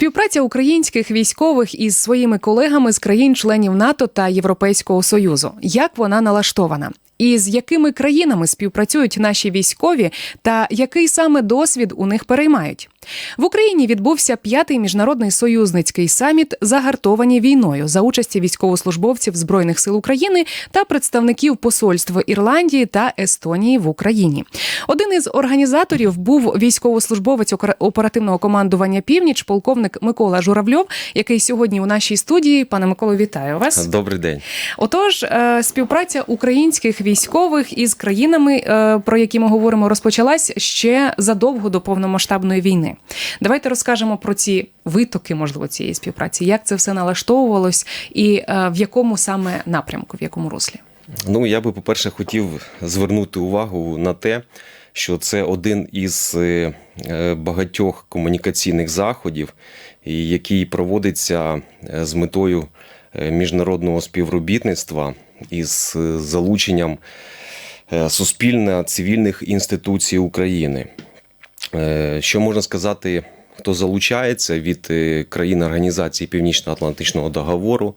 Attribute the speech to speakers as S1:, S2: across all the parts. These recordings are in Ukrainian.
S1: Співпраця українських військових із своїми колегами з країн-членів НАТО та Європейського союзу. Як вона налаштована? І з якими країнами співпрацюють наші військові, та який саме досвід у них переймають? В Україні відбувся п'ятий міжнародний союзницький саміт, загартовані війною за участі військовослужбовців збройних сил України та представників посольств Ірландії та Естонії в Україні. Один із організаторів був військовослужбовець оперативного командування Північ, полковник Микола Журавльов, який сьогодні у нашій студії. Пане Миколо, вітаю вас.
S2: Добрий день.
S1: Отож, е, співпраця українських військових із країнами, е, про які ми говоримо, розпочалась ще задовго до повномасштабної війни. Давайте розкажемо про ці витоки, можливо, цієї співпраці, як це все налаштовувалось, і е, в якому саме напрямку, в якому руслі.
S2: Ну я би, по-перше, хотів звернути увагу на те, що це один із е, багатьох комунікаційних заходів, який проводиться з метою міжнародного співробітництва із е, залученням е, суспільно-цивільних інституцій України. Е, Що можна сказати, хто залучається від країн Організації Північно-Атлантичного договору?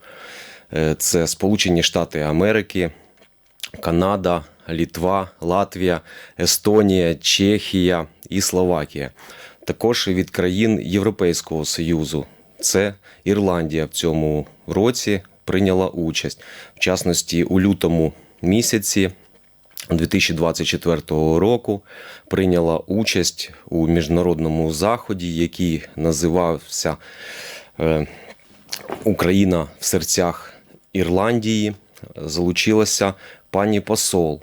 S2: Це Сполучені Штати Америки, Канада, Літва, Латвія, Естонія, Чехія і Словакія. Також від країн Європейського Союзу. Це Ірландія в цьому році прийняла участь. В частності, у лютому місяці 2024 року прийняла участь у міжнародному заході, який називався е, Україна в серцях Ірландії. Залучилася пані посол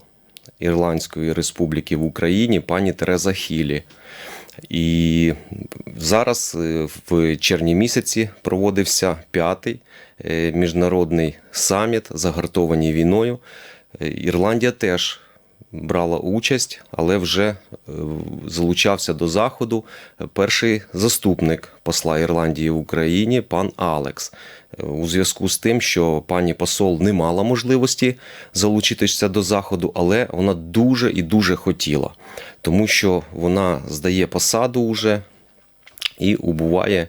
S2: Ірландської республіки в Україні, пані Тереза Хілі. І зараз е, в червні місяці проводився п'ятий е, міжнародний саміт, загартований війною. Е, Ірландія теж брала участь, але вже е, залучався до заходу перший заступник посла Ірландії в Україні, пан Алекс. Е, У зв'язку з тим, що пані посол не мала можливості залучитися до заходу, але вона дуже і дуже хотіла, тому що вона здає посаду уже і убуває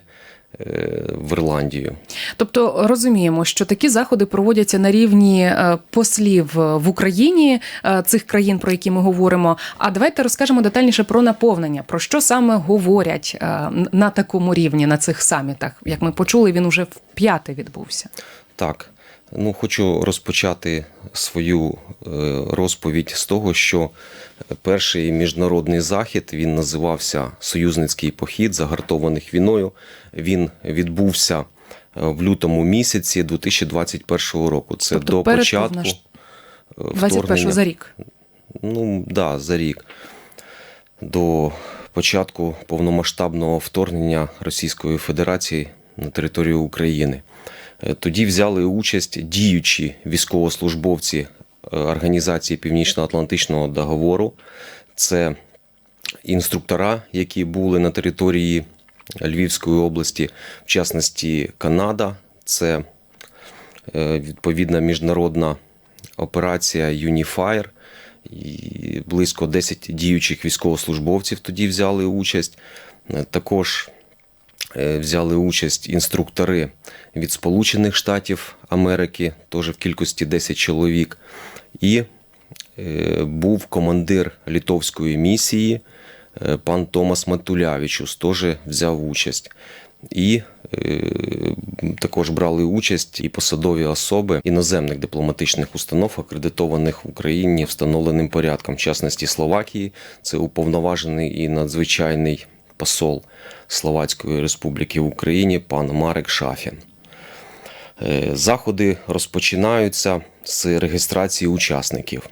S2: в Ірландію.
S1: Тобто розуміємо, що такі заходи проводяться на рівні е, послів в Україні е, цих країн, про які ми говоримо. А давайте розкажемо детальніше про наповнення, про що саме говорять е, на такому рівні на цих самітах. Як ми почули, він уже в п'яте відбувся.
S2: Так, ну хочу розпочати свою е, розповідь з того, що перший міжнародний захід він називався Союзницький похід загартованих війною. Він відбувся е, в лютому місяці 2021 року. Це
S1: Тобто
S2: до
S1: перед
S2: початку е,
S1: 21 за рік.
S2: Ну, да, за рік. До початку повномасштабного вторгнення Російської Федерації на територію України. Е, Тоді взяли участь діючі військовослужбовці е, Організації Північно-Атлантичного договору. Це інструктора, які були на території Львівської області, в частності Канада, це е, відповідна міжнародна операція Unifier. Близько 10 діючих військовослужбовців тоді взяли участь. Також взяли участь інструктори від Сполучених Штатів Америки, теж в кількості 10 чоловік. І е, був командир літовської місії е, пан Томас Матулявічус, теж взяв участь. І е, також брали участь і посадові особи іноземних дипломатичних установ, акредитованих в Україні встановленим порядком, в частності Словакії, це уповноважений і надзвичайний посол Словацької Республіки в Україні пан Марек Шафін. Е, Заходи розпочинаються з реєстрації учасників.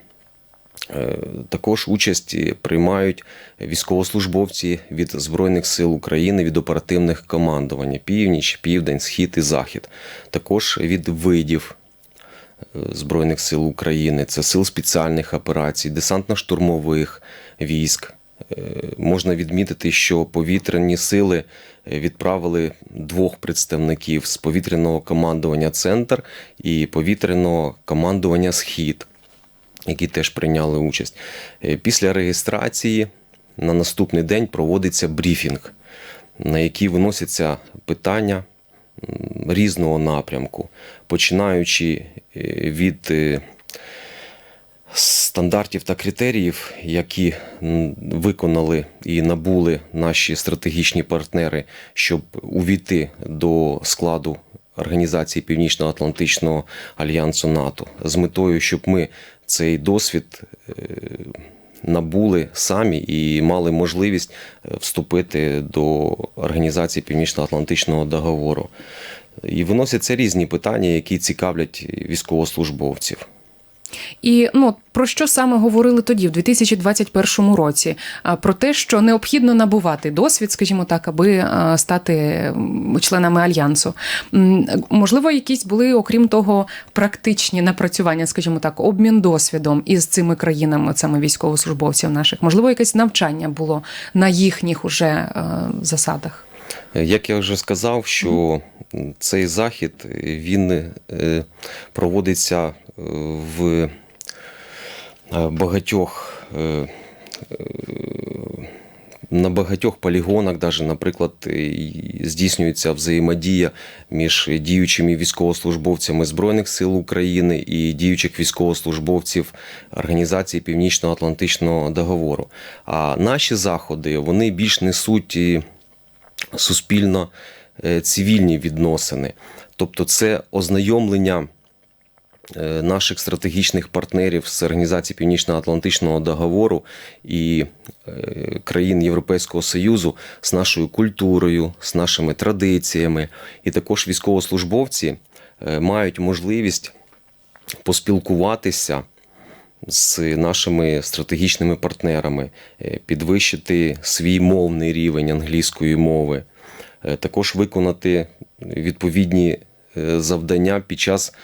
S2: Е, Також участь приймають військовослужбовці від Збройних сил України, від оперативних командувань Північ, Південь, Схід і Захід. Також від видів е, Збройних сил України, це сил спеціальних операцій, десантно-штурмових військ. Е, Можна відмітити, що повітряні сили е, відправили двох представників з повітряного командування Центр і повітряного командування Схід які теж прийняли участь. Е, Після реєстрації на наступний день проводиться брифінг. на які виносяться питання різного напрямку, починаючи від стандартів та критеріїв, які виконали і набули наші стратегічні партнери, щоб увійти до складу Організації Північно-Атлантичного альянсу НАТО з метою, щоб ми цей досвід е, набули самі і мали можливість е, вступити до Організації Північно-Атлантичного договору. І виносяться різні питання, які цікавлять військовослужбовців.
S1: І ну про що саме говорили тоді, в 2021 році? Про те, що необхідно набувати досвід, скажімо так, аби стати членами альянсу. Можливо, якісь були, окрім того, практичні напрацювання, скажімо так, обмін досвідом із цими країнами, саме військовослужбовців наших. Можливо, якесь навчання було на їхніх уже е, засадах.
S2: Як я вже сказав, що цей захід він е, проводиться е, в е, багатьох. На багатьох полігонах, даже, наприклад, здійснюється взаємодія між діючими військовослужбовцями Збройних сил України і діючих військовослужбовців Організації Північно-Атлантичного договору. А наші заходи вони більш несуть суспільно е, цивільні відносини. Тобто, це ознайомлення е, наших стратегічних партнерів з Організації Північно-Атлантичного договору і е, країн Європейського Союзу з нашою культурою, з нашими традиціями. І також військовослужбовці мають можливість поспілкуватися з нашими стратегічними партнерами, е, підвищити свій мовний рівень англійської мови, е, також виконати відповідні е, завдання під час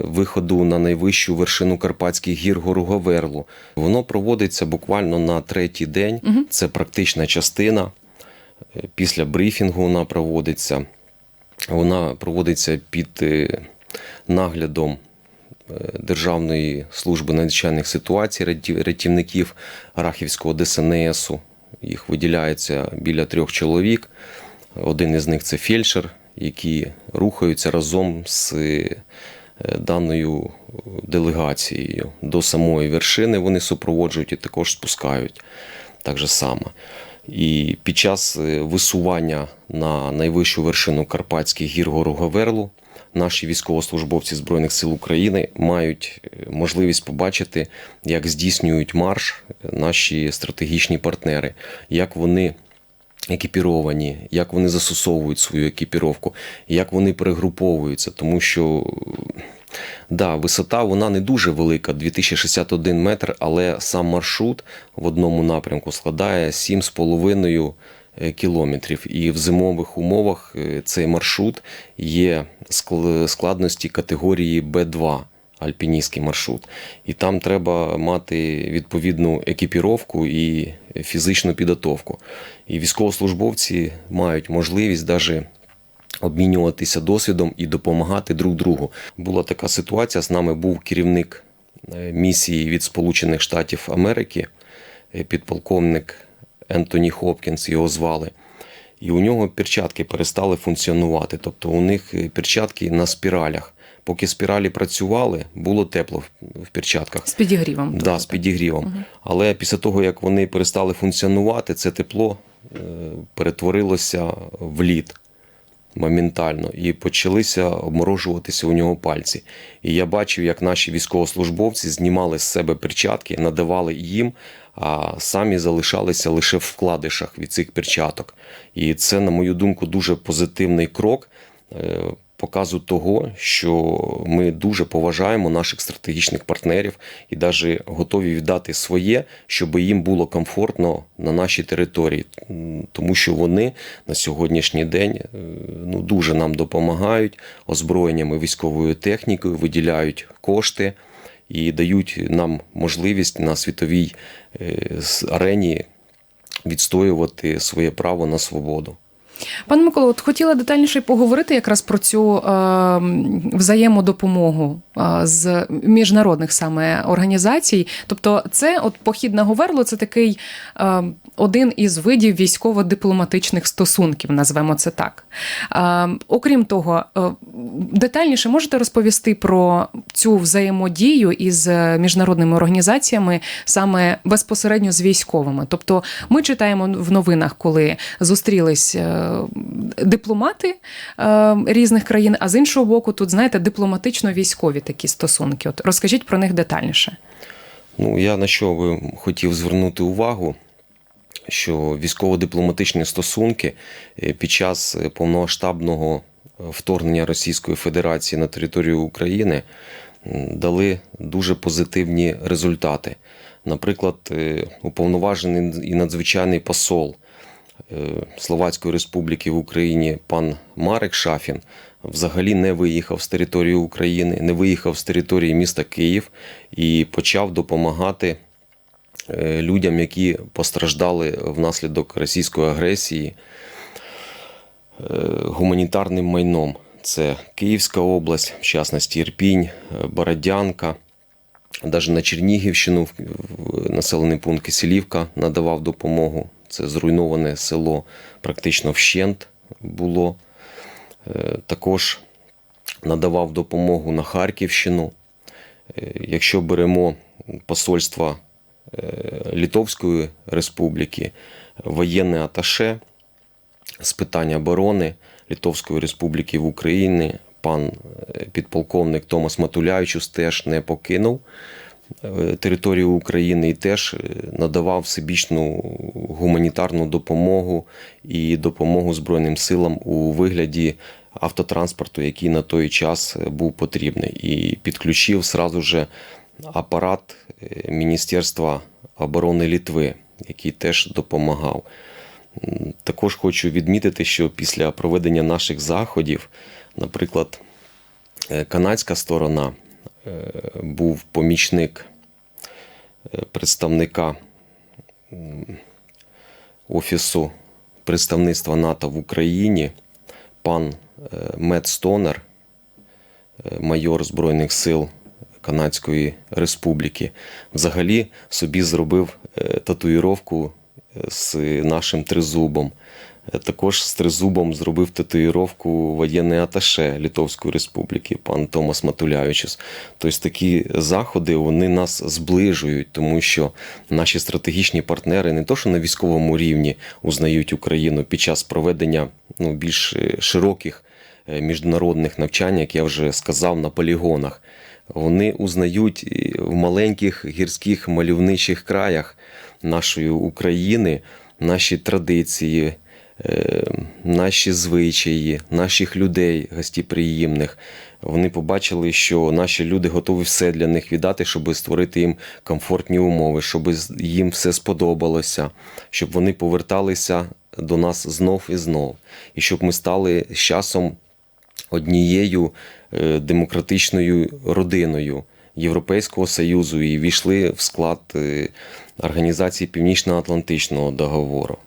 S2: виходу на найвищу вершину Карпатських гір Гору Говерлу. Воно проводиться буквально на третій день. Це практична частина. Після брифінгу вона проводиться. Вона проводиться під наглядом Державної служби надзвичайних ситуацій рятівників Рахівського ДСНСу. Їх виділяється біля трьох чоловік. Один із них це фельдшер, які рухаються разом з е, даною делегацією до самої вершини. Вони супроводжують і також спускають так же само. І під час е, висування на найвищу вершину Карпатських гір Гору Говерлу наші військовослужбовці Збройних сил України мають е, можливість побачити, як здійснюють марш наші стратегічні партнери, як вони екіпіровані, як вони застосовують свою екіпіровку, як вони перегруповуються, тому що. Да, висота вона не дуже велика, 2061 метр, але сам маршрут в одному напрямку складає 7,5 кілометрів. І в зимових умовах е, цей маршрут є складності категорії Б2, альпіністський маршрут. І там треба мати відповідну екіпіровку і фізичну підготовку. І військовослужбовці мають можливість навіть обмінюватися досвідом і допомагати друг другу. Була така ситуація. З нами був керівник е, місії від Сполучених Штатів Америки, е, підполковник Ентоні Хопкінс, його звали. І у нього перчатки перестали функціонувати. Тобто у них е, перчатки на спіралях. Поки спіралі працювали, було тепло в- перчатках.
S1: З підігрівом.
S2: Да,
S1: тобто,
S2: з підігрівом. Але після того, як вони перестали функціонувати, це тепло е, перетворилося в лід моментально і почалися обморожуватися у нього пальці. І я бачив, як наші військовослужбовці знімали з себе перчатки, надавали їм, а самі залишалися лише в вкладишах від цих перчаток. І це, на мою думку, дуже позитивний крок. Показу того, що ми дуже поважаємо наших стратегічних партнерів і навіть готові віддати своє, щоб їм було комфортно на нашій території, тому що вони на сьогоднішній день е, ну дуже нам допомагають озброєннями військовою технікою, виділяють кошти і дають нам можливість на світовій е, арені відстоювати своє право на свободу.
S1: Пане Миколо, от хотіла детальніше поговорити якраз про цю е, взаємодопомогу е, з міжнародних саме організацій. Тобто, це от похід на Говерло, це такий е, один із видів військово-дипломатичних стосунків, назвемо це так. Окрім того, е, детальніше можете розповісти про цю взаємодію із е, міжнародними організаціями саме безпосередньо з військовими. Тобто, ми читаємо в новинах, коли зустрілись е, дипломати різних країн, а з іншого боку, тут знаєте, дипломатично-військові такі стосунки. От розкажіть про них детальніше.
S2: Ну, я на що би хотів звернути увагу, що військово-дипломатичні стосунки е, під час е, повномасштабного е, вторгнення Російської Федерації на територію України дали дуже позитивні результати. Наприклад, уповноважений і надзвичайний посол Словацької Республіки в Україні пан Марек Шафін взагалі не виїхав з території України, не виїхав з території міста Київ і почав допомагати людям, які постраждали внаслідок російської агресії е, гуманітарним майном. Це Київська область, в частності Ірпінь, е, Бородянка. Навіть на Чернігівщину населений пункт Киселівка надавав допомогу. Це зруйноване село практично вщент було. Е, Також надавав допомогу на Харківщину. Е, Якщо беремо посольство е, Литовської Республіки, воєнне аташе з питань оборони Литовської Республіки в Україні, пан е, підполковник Томас Матуляючус теж не покинув е, територію України і теж е, надавав всебічну гуманітарну допомогу і допомогу Збройним силам у вигляді автотранспорту, який на той час е, був потрібний, і підключив сразу же апарат е, Міністерства оборони Літви, який теж допомагав. Також хочу відмітити, що після проведення наших заходів, наприклад, е, канадська сторона е, був помічник представника Офісу представництва НАТО в Україні, пан Мет Стонер, майор Збройних сил Канадської Республіки, взагалі собі зробив е, татуїровку е, з нашим тризубом. Е, Також з тризубом зробив татуїровку воєнний аташе Литовської Республіки, пан Томас Матуляючис. Тобто такі заходи вони нас зближують, тому що наші стратегічні партнери не то, що на військовому рівні узнають Україну під час проведення ну, більш широких міжнародних навчань, як я вже сказав, на полігонах. Вони узнають в маленьких гірських мальовничих краях нашої України наші традиції, е, наші звичаї, наших людей гостєприємних. Вони побачили, що наші люди готові все для них віддати, щоб створити їм комфортні умови, щоб їм все сподобалося, щоб вони поверталися до нас знов і знов, і щоб ми стали з часом однією е, демократичною родиною Європейського Союзу і війшли в склад е, Організації Північно-Атлантичного договору.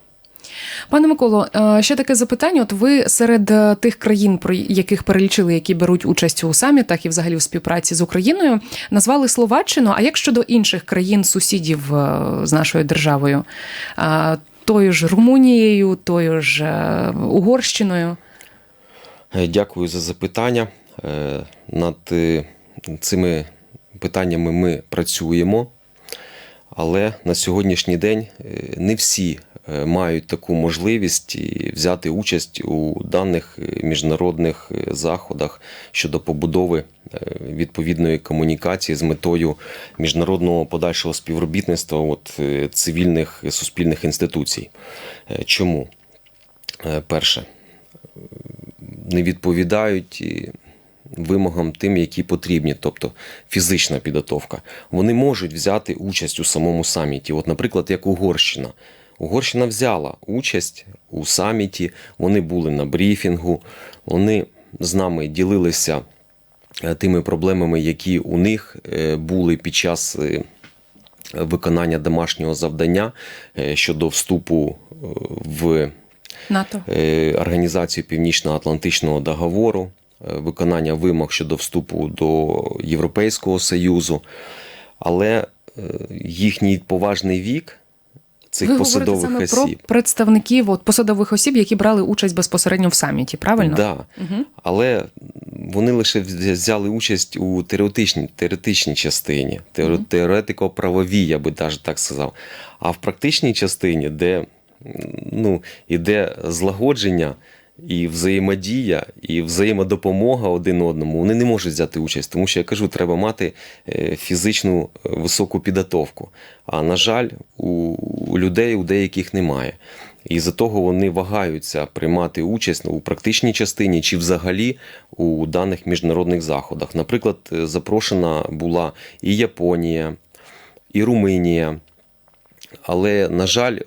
S1: Пане Миколо, е, ще таке запитання. От ви серед тих країн, про яких перелічили, які беруть участь у самітах і взагалі в співпраці з Україною, назвали Словаччину. А як щодо інших країн, сусідів е, з нашою державою, тою ж Румунією, тою ж Угорщиною?
S2: Е, Дякую за запитання. Е, Над е, цими питаннями ми працюємо, але на сьогоднішній день не всі мають таку можливість взяти участь у даних міжнародних заходах щодо побудови відповідної комунікації з метою міжнародного подальшого співробітництва от, цивільних суспільних інституцій. Чому? Перше, не відповідають вимогам тим, які потрібні, тобто фізична підготовка. Вони можуть взяти участь у самому саміті. От, наприклад, як Угорщина. Угорщина взяла участь у саміті, вони були на брифінгу, вони з нами ділилися е, тими проблемами, які у них е, були під час е, виконання домашнього завдання щодо вступу в
S1: НАТО.
S2: е, Організацію Північно-Атлантичного договору, е, виконання вимог щодо вступу до Європейського Союзу. Але е, їхній поважний вік цих
S1: Ви
S2: посадових
S1: саме
S2: осіб.
S1: про представників от, посадових осіб, які брали участь безпосередньо в саміті, правильно?
S2: Да.
S1: Угу.
S2: Але вони лише взяли участь у теоретичній, теоретичній частині, теоретико-правовій, я би навіть так сказав. А в практичній частині, де ну, іде злагодження і взаємодія, і взаємодопомога один одному, вони не можуть взяти участь. Тому що я кажу, треба мати е, фізичну е, високу підготовку. А на жаль, у, людей у деяких немає. І за того вони вагаються приймати участь у практичній частині чи взагалі у даних міжнародних заходах. Наприклад, е, запрошена була і Японія, і Румунія. Але, на жаль,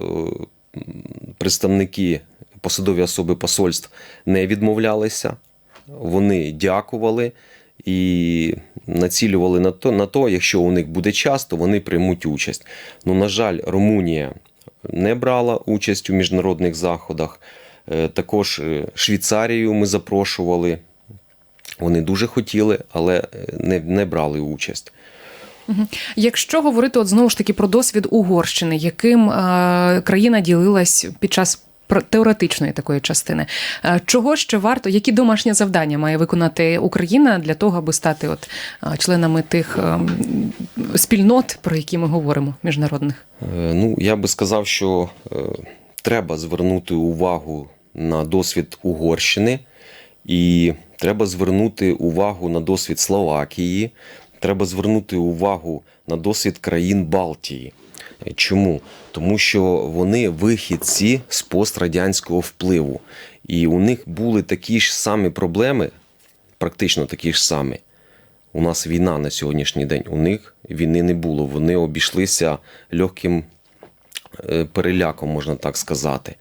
S2: представники, посадові особи посольств не відмовлялися. Вони дякували і націлювали на то, на то, якщо у них буде час, то вони приймуть участь. Ну, на жаль, Румунія не брала участь у міжнародних заходах. Е, Також е, Швейцарію ми запрошували. Вони дуже хотіли, але е, не, не брали участь.
S1: Якщо говорити от знову ж таки про досвід Угорщини, яким е, країна ділилась під час теоретичної такої частини, е, чого ще варто, які домашні завдання має виконати Україна для того, аби стати от е, членами тих е, спільнот, про які ми говоримо, міжнародних?
S2: Е, Ну, я би сказав, що е, треба звернути увагу на досвід Угорщини, і треба звернути увагу на досвід Словакії, треба звернути увагу на досвід країн Балтії. Е, Чому? Тому що вони вихідці з пострадянського впливу, і у них були такі ж самі проблеми, практично такі ж самі. У нас війна на сьогоднішній день. У них війни не було. Вони обійшлися легким е, переляком, можна так сказати,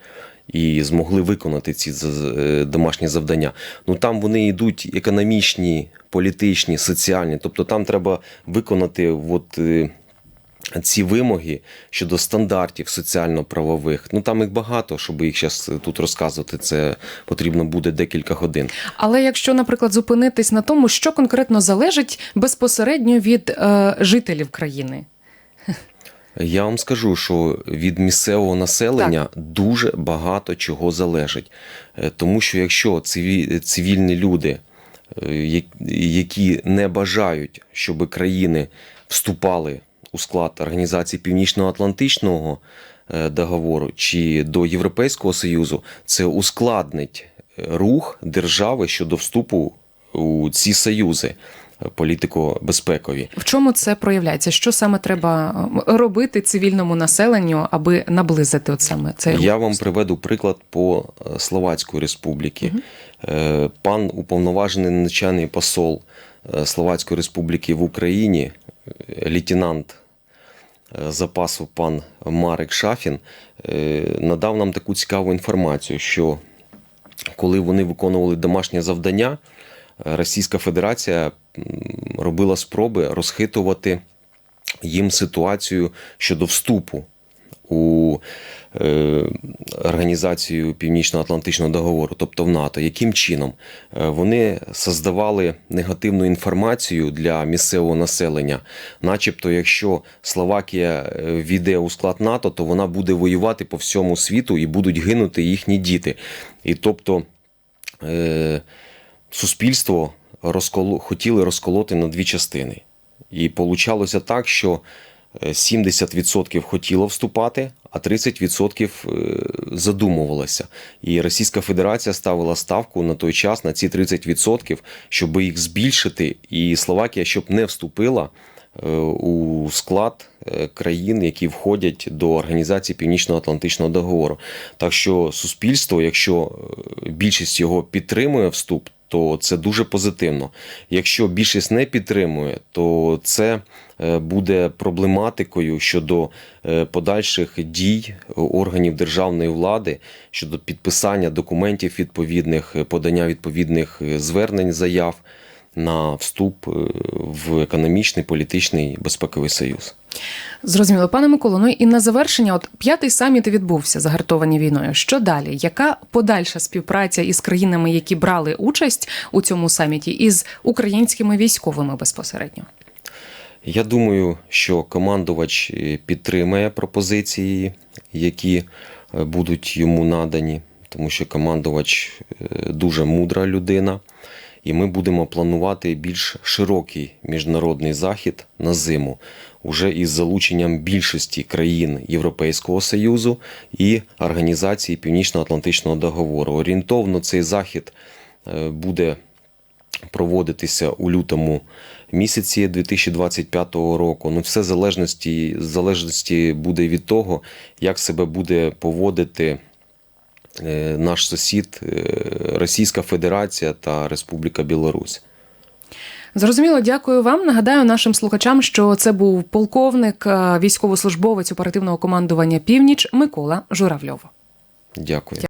S2: і змогли виконати ці е, домашні завдання. Ну там вони йдуть економічні, політичні, соціальні. Тобто там треба виконати от, е, ці вимоги щодо стандартів соціально-правових. Ну там їх багато, щоб їх зараз тут розказувати. Це потрібно буде декілька годин.
S1: Але якщо, наприклад, зупинитись на тому, що конкретно залежить безпосередньо від е, жителів країни.
S2: Я вам скажу, що від місцевого населення дуже багато чого залежить. Е, Тому що якщо циві- цивільні люди, е, які не бажають, щоб країни вступали у склад Організації Північно-Атлантичного е, договору чи до Європейського Союзу, це ускладнить рух держави щодо вступу у ці союзи е, політико-безпекові.
S1: В чому це проявляється? Що саме треба е, робити цивільному населенню, аби наблизити от саме цей?
S2: Я вам приведу приклад по е, Словацької республіки. Е, Пан уповноважений начальний посол Словацької республіки в Україні, лейтенант запасу пан Марек Шафін, надав нам таку цікаву інформацію, що коли вони виконували домашнє завдання, Російська Федерація робила спроби розхитувати їм ситуацію щодо вступу у е, Організацію Північно-Атлантичного договору, тобто в НАТО. Яким чином? Е, Вони создавали негативну інформацію для місцевого населення, начебто, якщо Словакія е, війде у склад НАТО, то вона буде воювати по всьому світу і будуть гинути їхні діти. І тобто суспільство розколо, хотіли розколоти на дві частини. І получалося так, що е, 70% хотіло вступати, а 30% е, задумувалося. І Російська Федерація ставила ставку на той час на ці 30%, щоб їх збільшити, і Словакія, щоб не вступила е, у склад е, країн, які входять до Організації Північно-Атлантичного договору. Так що суспільство, якщо е, більшість його підтримує вступ, то це дуже позитивно. Якщо більшість не підтримує, то це е, буде проблематикою щодо е, подальших дій органів державної влади щодо підписання документів відповідних, е, подання відповідних е, звернень, заяв на вступ е, в економічний, політичний безпековий союз.
S1: Зрозуміло, пане Миколо. Ну і на завершення, от п'ятий саміт відбувся загартовані війною. Що далі? Яка подальша співпраця із країнами, які брали участь у цьому саміті, із українськими військовими безпосередньо?
S2: Я думаю, що командувач е, підтримає пропозиції, які е, будуть йому надані, тому що командувач дуже мудра людина, і ми будемо планувати більш широкий міжнародний захід на зиму, уже із залученням більшості країн Європейського Союзу і Організації Північно-Атлантичного договору. Орієнтовно цей захід е, буде проводитися у лютому місяці 2025 року. Ну, все залежності, залежності буде від того, як себе буде поводити наш сусід е, Російська Федерація та Республіка Білорусь.
S1: Зрозуміло, дякую вам. Нагадаю нашим слухачам, що це був полковник, е, військовослужбовець оперативного командування Північ Микола Журавльов.
S2: Дякую.